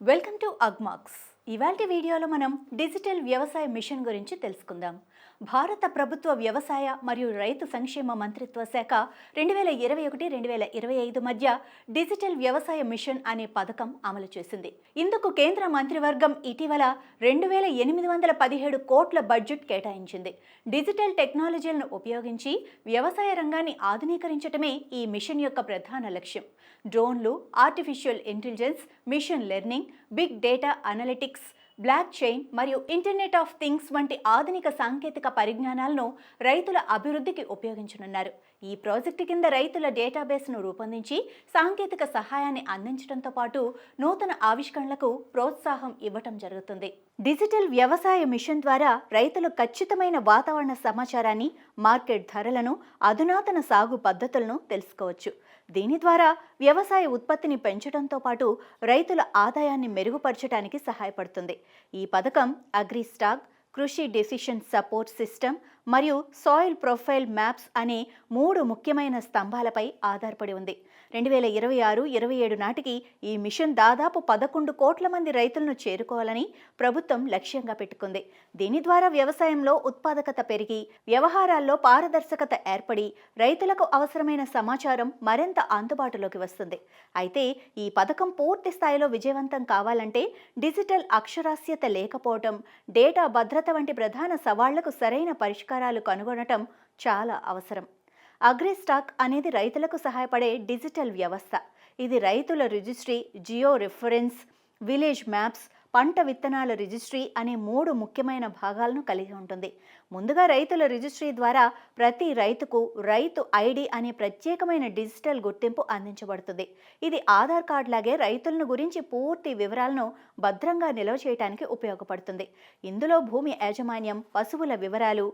Welcome to Agmax. ఇవాల్టి వీడియోలో మనం డిజిటల్ వ్యవసాయ మిషన్ గురించి తెలుసుకుందాం. భారత ప్రభుత్వ వ్యవసాయ మరియు రైతు సంక్షేమ మంత్రిత్వ శాఖ రెండు వేల ఇరవై ఒకటి రెండు వేల ఇరవై ఐదు మధ్య డిజిటల్ వ్యవసాయ మిషన్ అనే పథకం అమలు చేసింది. ఇందుకు కేంద్ర మంత్రివర్గం ఇటీవల రెండు వేల ఎనిమిది వందల పదిహేడు కోట్ల బడ్జెట్ కేటాయించింది. డిజిటల్ టెక్నాలజీలను ఉపయోగించి వ్యవసాయ రంగాన్ని ఆధునీకరించడమే ఈ మిషన్ యొక్క ప్రధాన లక్ష్యం. డ్రోన్లు artificial intelligence machine learning big data analytics blockchain మరియు ఇంటర్నెట్ ఆఫ్ థింగ్స్ వంటి ఆధునిక సాంకేతిక పరిజ్ఞానాలను రైతుల అభివృద్ధికి ఉపయోగించనున్నారు. ఈ ప్రాజెక్టు కింద రైతుల డేటాబేస్ను రూపొందించి సాంకేతిక సహాయాన్ని అందించడంతో పాటు నూతన ఆవిష్కరణలకు ప్రోత్సాహం ఇవ్వటం జరుగుతుంది. డిజిటల్ వ్యవసాయ మిషన్ ద్వారా రైతులు ఖచ్చితమైన వాతావరణ సమాచారాన్ని మార్కెట్ ధరలను అధునాతన సాగు పద్ధతులను తెలుసుకోవచ్చు. దీని ద్వారా వ్యవసాయ ఉత్పత్తిని పెంచడంతో పాటు రైతుల ఆదాయాన్ని మెరుగుపరచడానికి సహాయపడుతుంది. ఈ పథకం AgriStack Krishi decision support system మరియు సాయిల్ ప్రొఫైల్ మ్యాప్స్ అనే మూడు ముఖ్యమైన స్తంభాలపై ఆధారపడి ఉంది. రెండు వేల ఇరవై ఆరు ఇరవై ఏడు నాటికి ఈ మిషన్ దాదాపు పదకొండు కోట్ల మంది రైతులను చేరుకోవాలని ప్రభుత్వం లక్ష్యంగా పెట్టుకుంది. దీని ద్వారా వ్యవసాయంలో ఉత్పాదకత పెరిగి వ్యవహారాల్లో పారదర్శకత ఏర్పడి రైతులకు అవసరమైన సమాచారం మరింత అందుబాటులోకి వస్తుంది. అయితే ఈ పథకం పూర్తి స్థాయిలో విజయవంతం కావాలంటే డిజిటల్ అక్షరాస్యత లేకపోవటం డేటా భద్రత వంటి ప్రధాన సవాళ్ళకు సరైన పరిష్కారాలు కనుగొనటం చాలా అవసరం. అగ్రిస్టాక్ అనేది రైతులకు సహాయపడే డిజిటల్ వ్యవస్థ. ఇది రైతుల registry geo reference village maps పంట విత్తనాల రిజిస్ట్రీ అనే మూడు ముఖ్యమైన భాగాలను కలిగి ఉంటుంది. ముందుగా రైతుల రిజిస్ట్రీ ద్వారా ప్రతి రైతుకు రైతు ఐడి అనే ప్రత్యేకమైన డిజిటల్ గుర్తింపు అందించబడుతుంది. ఇది ఆధార్ కార్డ్ లాగే రైతులను గురించి పూర్తి వివరాలను భద్రంగా నిల్వ చేయడానికి ఉపయోగపడుతుంది. ఇందులో భూమి యాజమాన్యం పశువుల వివరాలు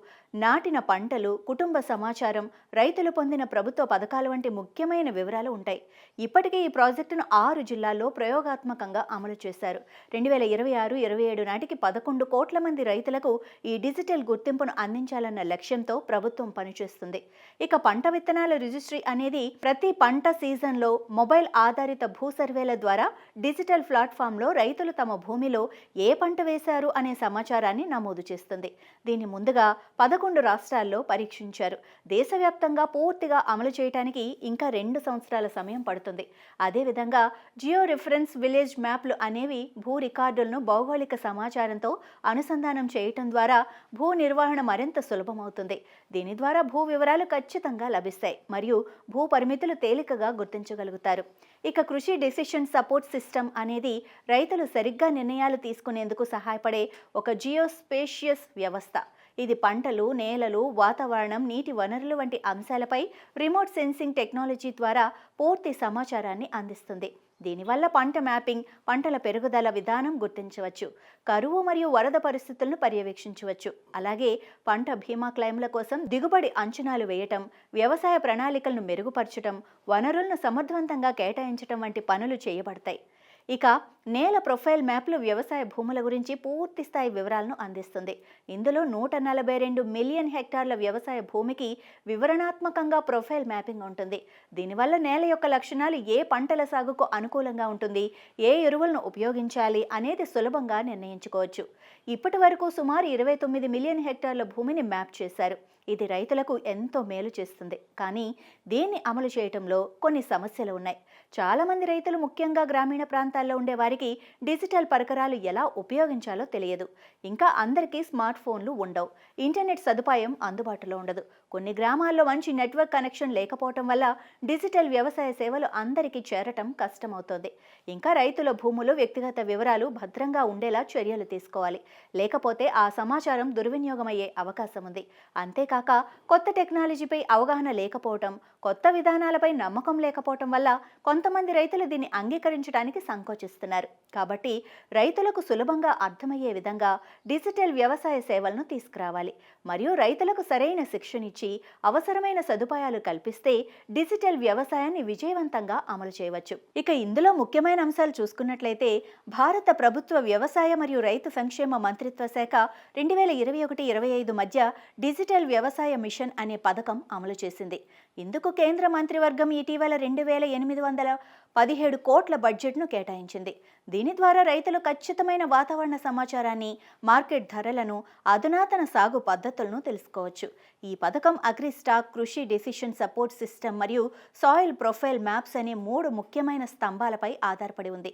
నాటిన పంటలు కుటుంబ సమాచారం రైతులు పొందిన ప్రభుత్వ పథకాలు వంటి ముఖ్యమైన వివరాలు ఉంటాయి. ఇప్పటికే ఈ ప్రాజెక్టును ఆరు జిల్లాల్లో ప్రయోగాత్మకంగా అమలు చేశారు. రెండు వేల ఇరవై ఆరు ఇరవై ఏడు నాటికి పదకొండు కోట్ల మంది రైతులకు ఈ డిజిటల్ గుర్తింపును అందించాలన్న లక్ష్యంతో ప్రభుత్వం పనిచేస్తుంది. ఇక పంట విత్తనాల రిజిస్ట్రీ అనేది ప్రతి పంట సీజన్లో మొబైల్ ఆధారిత భూ సర్వేల ద్వారా డిజిటల్ ప్లాట్ఫామ్లో రైతులు తమ భూమిలో ఏ పంట వేశారు అనే సమాచారాన్ని నమోదు చేస్తుంది. దీన్ని ముందుగా పదకొండు రాష్ట్రాల్లో పరీక్షించారు. దేశవ్యాప్తంగా పూర్తిగా అమలు చేయడానికి ఇంకా రెండు సంవత్సరాల సమయం పడుతుంది. అదేవిధంగా జియో రిఫరెన్స్ విలేజ్ మ్యాప్లు అనేవి భూ రికార్డు రికార్డులను భౌగోళిక సమాచారంతో అనుసంధానం చేయటం ద్వారా భూ నిర్వహణ మరింత సులభమవుతుంది. దీని ద్వారా భూ వివరాలు ఖచ్చితంగా లభిస్తాయి మరియు భూ పరిమితులు తేలికగా గుర్తించగలుగుతారు. ఇక కృషి డెసిషన్ సపోర్ట్ సిస్టమ్ అనేది రైతులు సరిగ్గా నిర్ణయాలు తీసుకునేందుకు సహాయపడే ఒక జియోస్పేషియస్ వ్యవస్థ. ఇది పంటలు నేలలు వాతావరణం నీటి వనరులు వంటి అంశాలపై రిమోట్ సెన్సింగ్ టెక్నాలజీ ద్వారా పూర్తి సమాచారాన్ని అందిస్తుంది. దీనివల్ల పంట మ్యాపింగ్ పంటల పెరుగుదల విధానం గుర్తించవచ్చు కరువు మరియు వరద పరిస్థితులను పర్యవేక్షించవచ్చు. అలాగే పంట బీమా క్లెయిమ్ల కోసం దిగుబడి అంచనాలు వేయటం వ్యవసాయ ప్రణాళికలను మెరుగుపరచడం వనరులను సమర్థవంతంగా కేటాయించడం వంటి పనులు చేయబడతాయి. ఇక నేల ప్రొఫైల్ మ్యాప్లు వ్యవసాయ భూముల గురించి పూర్తి స్థాయి వివరాలను అందిస్తుంది. ఇందులో నూట నలభై రెండు మిలియన్ హెక్టార్ల వ్యవసాయ భూమికి వివరణాత్మకంగా ప్రొఫైల్ మ్యాపింగ్ ఉంటుంది. దీనివల్ల నేల యొక్క లక్షణాలు ఏ పంటల సాగుకు అనుకూలంగా ఉంటుంది ఏ ఎరువులను ఉపయోగించాలి అనేది సులభంగా నిర్ణయించుకోవచ్చు. ఇప్పటి వరకు సుమారు ఇరవై తొమ్మిది మిలియన్ హెక్టార్ల భూమిని మ్యాప్ చేశారు. ఇది రైతులకు ఎంతో మేలు చేస్తుంది. కానీ దీన్ని అమలు చేయటంలో కొన్ని సమస్యలు ఉన్నాయి. చాలామంది రైతులు ముఖ్యంగా గ్రామీణ ప్రాంతాల్లో ఉండేవారు వారికి డిజిటల్ పరికరాలు ఎలా ఉపయోగించాలో తెలియదు. ఇంకా అందరికీ స్మార్ట్ ఫోన్లు ఉండవు. ఇంటర్నెట్ సదుపాయం అందుబాటులో ఉండదు. కొన్ని గ్రామాల్లో మంచి నెట్వర్క్ కనెక్షన్ లేకపోవటం వల్ల డిజిటల్ వ్యవసాయ సేవలు అందరికీ చేరటం కష్టమవుతోంది. ఇంకా రైతుల భూములు వ్యక్తిగత వివరాలు భద్రంగా ఉండేలా చర్యలు తీసుకోవాలి. లేకపోతే ఆ సమాచారం దుర్వినియోగమయ్యే అవకాశం ఉంది. అంతేకాక కొత్త టెక్నాలజీపై అవగాహన లేకపోవటం కొత్త విధానాలపై నమ్మకం లేకపోవటం వల్ల కొంతమంది రైతులు దీన్ని అంగీకరించడానికి సంకోచిస్తున్నారు. కాబట్టి రైతులకు సులభంగా అర్థమయ్యే విధంగా డిజిటల్ వ్యవసాయ సేవలను తీసుకురావాలి. మరియు రైతులకు సరైన శిక్షణ ఇచ్చి అవసరమైన సదుపాయాలు కల్పిస్తే డిజిటల్ వ్యవసాయాన్ని విజయవంతంగా అమలు చేయవచ్చు. ఇక ఇందులో ముఖ్యమైన అంశాలు చూసుకున్నట్లయితే భారత ప్రభుత్వ వ్యవసాయ మరియు రైతు సంక్షేమ మంత్రిత్వ శాఖ రెండు వేల ఇరవై ఒకటి ఇరవై ఐదు మధ్య డిజిటల్ వ్యవసాయ మిషన్ అనే పథకం అమలు చేసింది. ఇందుకు కేంద్ర మంత్రివర్గం ఇటీవల రెండు వేల ఎనిమిది వందల పదిహేడు కోట్ల బడ్జెట్ను కేటాయించింది. దీని ద్వారా రైతులు ఖచ్చితమైన వాతావరణ సమాచారాన్ని మార్కెట్ ధరలను అధునాతన సాగు పద్ధతులను తెలుసుకోవచ్చు. ఈ పథకం AgriStack Krishi decision support system మరియు సాయిల్ ప్రొఫైల్ మ్యాప్స్ అనే మూడు ముఖ్యమైన స్తంభాలపై ఆధారపడి ఉంది.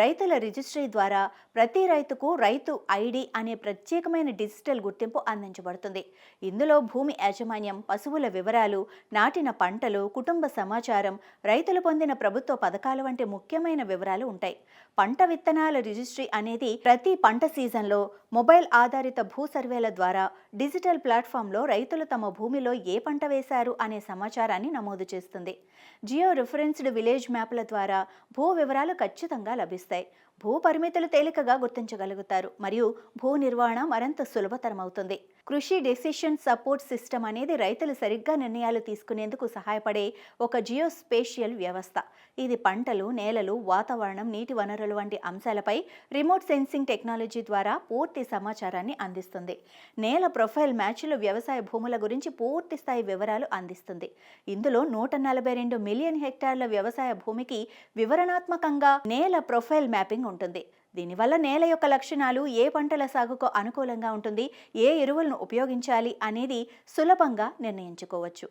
రైతుల రిజిస్ట్రీ ద్వారా ప్రతి రైతుకు రైతు ఐడి అనే ప్రత్యేకమైన డిజిటల్ గుర్తింపు అందించబడుతుంది. ఇందులో భూమి యాజమాన్యం పశువుల వివరాలు నాటిన పంటలు కుటుంబ సమాచారం రైతులు పొందిన ప్రభుత్వ పథకాలు వంటి ముఖ్యమైన వివరాలు ఉంటాయి. పంట విత్తనాల రిజిస్ట్రీ అనేది ప్రతి పంట సీజన్లో మొబైల్ ఆధారిత భూ సర్వేల ద్వారా డిజిటల్ ప్లాట్ఫామ్లో రైతులు తమ భూమిలో ఏ పంట వేశారు అనే సమాచారాన్ని నమోదు చేస్తుంది. జియో రిఫరెన్స్డ్ విలేజ్ మ్యాప్ల ద్వారా భూ వివరాలు ఖచ్చితంగా లభిస్తాయి. భూ పరిమితులు తేలికగా గుర్తించగలుగుతారు మరియు భూ నిర్వహణ మరింత సులభతరమవుతుంది. కృషి డెసిషన్ సపోర్ట్ సిస్టమ్ అనేది రైతులు సరిగ్గా నిర్ణయాలు తీసుకునేందుకు సహాయపడే ఒక జియోస్పేషియల్ వ్యవస్థ. ఇది పంటలు నేలలు వాతావరణం నీటి వనరులు వంటి అంశాలపై రిమోట్ సెన్సింగ్ టెక్నాలజీ ద్వారా పూర్తి సమాచారాన్ని అందిస్తుంది. నేల ప్రొఫైల్ మ్యాచ్లు వ్యవసాయ భూముల గురించి పూర్తి స్థాయి వివరాలు అందిస్తుంది. ఇందులో నూట నలభై రెండు మిలియన్ హెక్టార్ల వ్యవసాయ భూమికి వివరణాత్మకంగా నేల ప్రొఫైల్ మ్యాపింగ్ ఉంటుంది. దీనివల్ల నేల యొక్క లక్షణాలు ఏ పంటల సాగుకు అనుకూలంగా ఉంటుంది ఏ ఎరువులను ఉపయోగించాలి అనేది సులభంగా నిర్ణయించుకోవచ్చు.